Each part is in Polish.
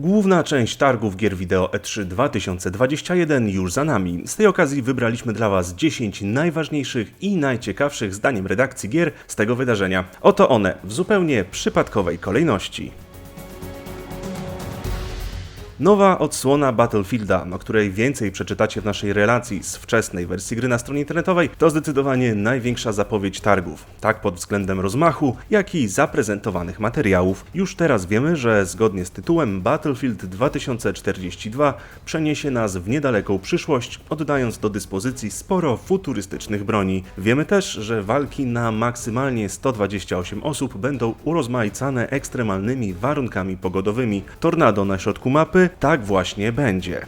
Główna część targów gier wideo E3 2021 już za nami. Z tej okazji wybraliśmy dla Was 10 najważniejszych i najciekawszych zdaniem redakcji gier z tego wydarzenia. Oto one w zupełnie przypadkowej kolejności. Nowa odsłona Battlefielda, o której więcej przeczytacie w naszej relacji z wczesnej wersji gry na stronie internetowej, to zdecydowanie największa zapowiedź targów, tak pod względem rozmachu, jak i zaprezentowanych materiałów. Już teraz wiemy, że zgodnie z tytułem Battlefield 2042 przeniesie nas w niedaleką przyszłość, oddając do dyspozycji sporo futurystycznych broni. Wiemy też, że walki na maksymalnie 128 osób będą urozmaicane ekstremalnymi warunkami pogodowymi. Tornado na środku mapy tak właśnie będzie.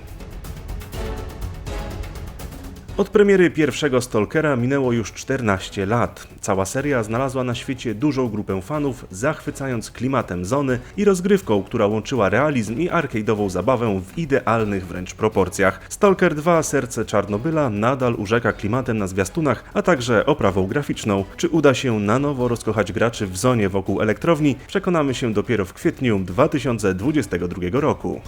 Od premiery pierwszego Stalkera minęło już 14 lat. Cała seria znalazła na świecie dużą grupę fanów, zachwycając klimatem zony i rozgrywką, która łączyła realizm i arcade'ową zabawę w idealnych wręcz proporcjach. Stalker 2 Serce Czarnobyla nadal urzeka klimatem na zwiastunach, a także oprawą graficzną. Czy uda się na nowo rozkochać graczy w zonie wokół elektrowni, przekonamy się dopiero w kwietniu 2022 roku.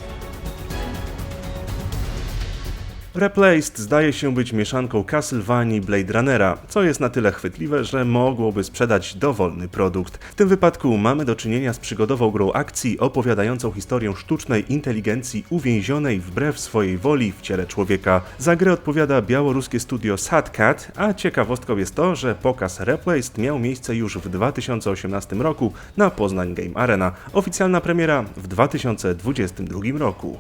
Replaced zdaje się być mieszanką Castlevanii Blade Runnera, co jest na tyle chwytliwe, że mogłoby sprzedać dowolny produkt. W tym wypadku mamy do czynienia z przygodową grą akcji opowiadającą historię sztucznej inteligencji uwięzionej wbrew swojej woli w ciele człowieka. Za grę odpowiada białoruskie studio Sadcat, a ciekawostką jest to, że pokaz Replaced miał miejsce już w 2018 roku na Poznań Game Arena. Oficjalna premiera w 2022 roku.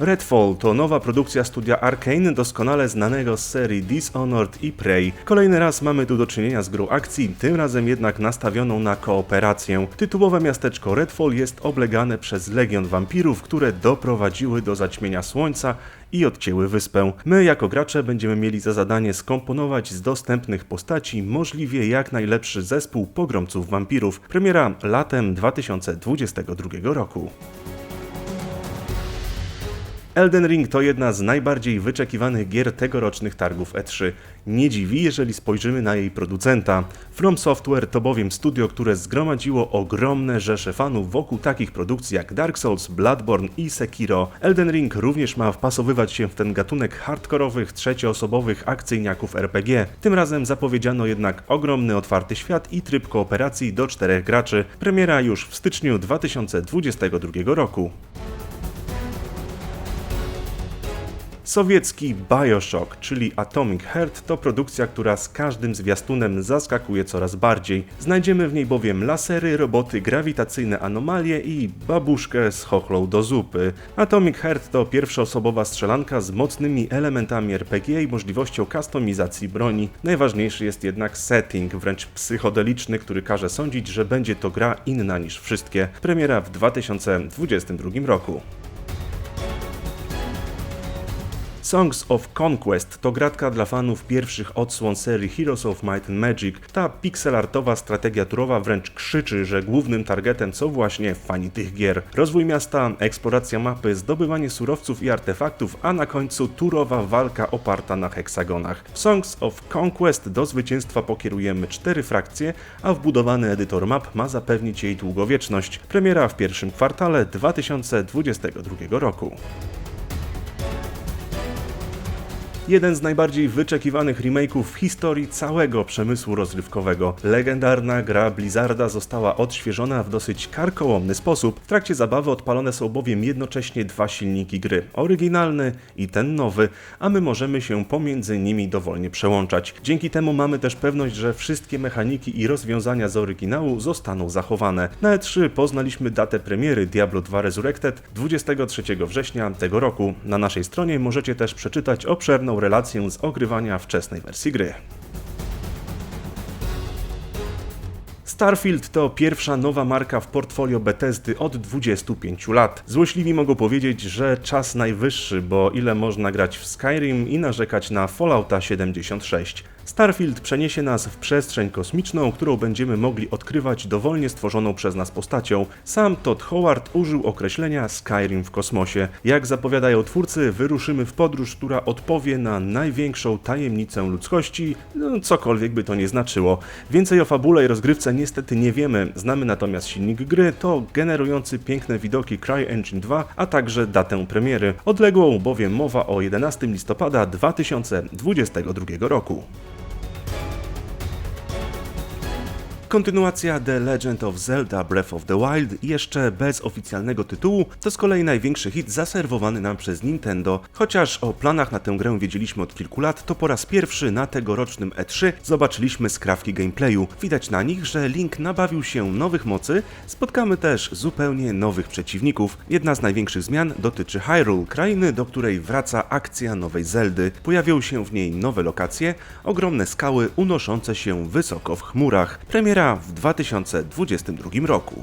Redfall to nowa produkcja studia Arkane, doskonale znanego z serii Dishonored i Prey. Kolejny raz mamy tu do czynienia z grą akcji, tym razem jednak nastawioną na kooperację. Tytułowe miasteczko Redfall jest oblegane przez legion wampirów, które doprowadziły do zaćmienia słońca i odcięły wyspę. My jako gracze będziemy mieli za zadanie skomponować z dostępnych postaci możliwie jak najlepszy zespół pogromców wampirów. Premiera latem 2022 roku. Elden Ring to jedna z najbardziej wyczekiwanych gier tegorocznych targów E3. Nie dziwi, jeżeli spojrzymy na jej producenta. From Software to bowiem studio, które zgromadziło ogromne rzesze fanów wokół takich produkcji jak Dark Souls, Bloodborne i Sekiro. Elden Ring również ma wpasowywać się w ten gatunek hardkorowych, trzecioosobowych akcyjniaków RPG. Tym razem zapowiedziano jednak ogromny otwarty świat i tryb kooperacji do czterech graczy. Premiera już w styczniu 2022 roku. Sowiecki Bioshock, czyli Atomic Heart, to produkcja, która z każdym zwiastunem zaskakuje coraz bardziej. Znajdziemy w niej bowiem lasery, roboty, grawitacyjne anomalie i babuszkę z chochlą do zupy. Atomic Heart to pierwszoosobowa strzelanka z mocnymi elementami RPG i możliwością kustomizacji broni. Najważniejszy jest jednak setting, wręcz psychodeliczny, który każe sądzić, że będzie to gra inna niż wszystkie. Premiera w 2022 roku. Songs of Conquest to gratka dla fanów pierwszych odsłon serii Heroes of Might and Magic. Ta pixelartowa strategia turowa wręcz krzyczy, że głównym targetem są właśnie fani tych gier. Rozwój miasta, eksploracja mapy, zdobywanie surowców i artefaktów, a na końcu turowa walka oparta na heksagonach. W Songs of Conquest do zwycięstwa pokierujemy cztery frakcje, a wbudowany edytor map ma zapewnić jej długowieczność. Premiera w pierwszym kwartale 2022 roku. Jeden z najbardziej wyczekiwanych remake'ów w historii całego przemysłu rozrywkowego. Legendarna gra Blizzarda została odświeżona w dosyć karkołomny sposób. W trakcie zabawy odpalone są bowiem jednocześnie dwa silniki gry. Oryginalny i ten nowy, a my możemy się pomiędzy nimi dowolnie przełączać. Dzięki temu mamy też pewność, że wszystkie mechaniki i rozwiązania z oryginału zostaną zachowane. Na E3 poznaliśmy datę premiery Diablo 2 Resurrected 23 września tego roku. Na naszej stronie możecie też przeczytać obszerną relację z ogrywania wczesnej wersji gry. Starfield to pierwsza nowa marka w portfolio Bethesdy od 25 lat. Złośliwi mogą powiedzieć, że czas najwyższy, bo ile można grać w Skyrim i narzekać na Fallouta 76. Starfield przeniesie nas w przestrzeń kosmiczną, którą będziemy mogli odkrywać dowolnie stworzoną przez nas postacią. Sam Todd Howard użył określenia Skyrim w kosmosie. Jak zapowiadają twórcy, wyruszymy w podróż, która odpowie na największą tajemnicę ludzkości, no, cokolwiek by to nie znaczyło. Więcej o fabule i rozgrywce niestety nie wiemy. Znamy natomiast silnik gry, to generujący piękne widoki CryEngine 2, a także datę premiery. Odległą bowiem mowa o 11 listopada 2022 roku. Kontynuacja The Legend of Zelda Breath of the Wild, jeszcze bez oficjalnego tytułu, to z kolei największy hit zaserwowany nam przez Nintendo. Chociaż o planach na tę grę wiedzieliśmy od kilku lat, to po raz pierwszy na tegorocznym E3 zobaczyliśmy skrawki gameplayu. Widać na nich, że Link nabawił się nowych mocy, spotkamy też zupełnie nowych przeciwników. Jedna z największych zmian dotyczy Hyrule, krainy, do której wraca akcja nowej Zeldy. Pojawią się w niej nowe lokacje, ogromne skały unoszące się wysoko w chmurach. W 2022 roku.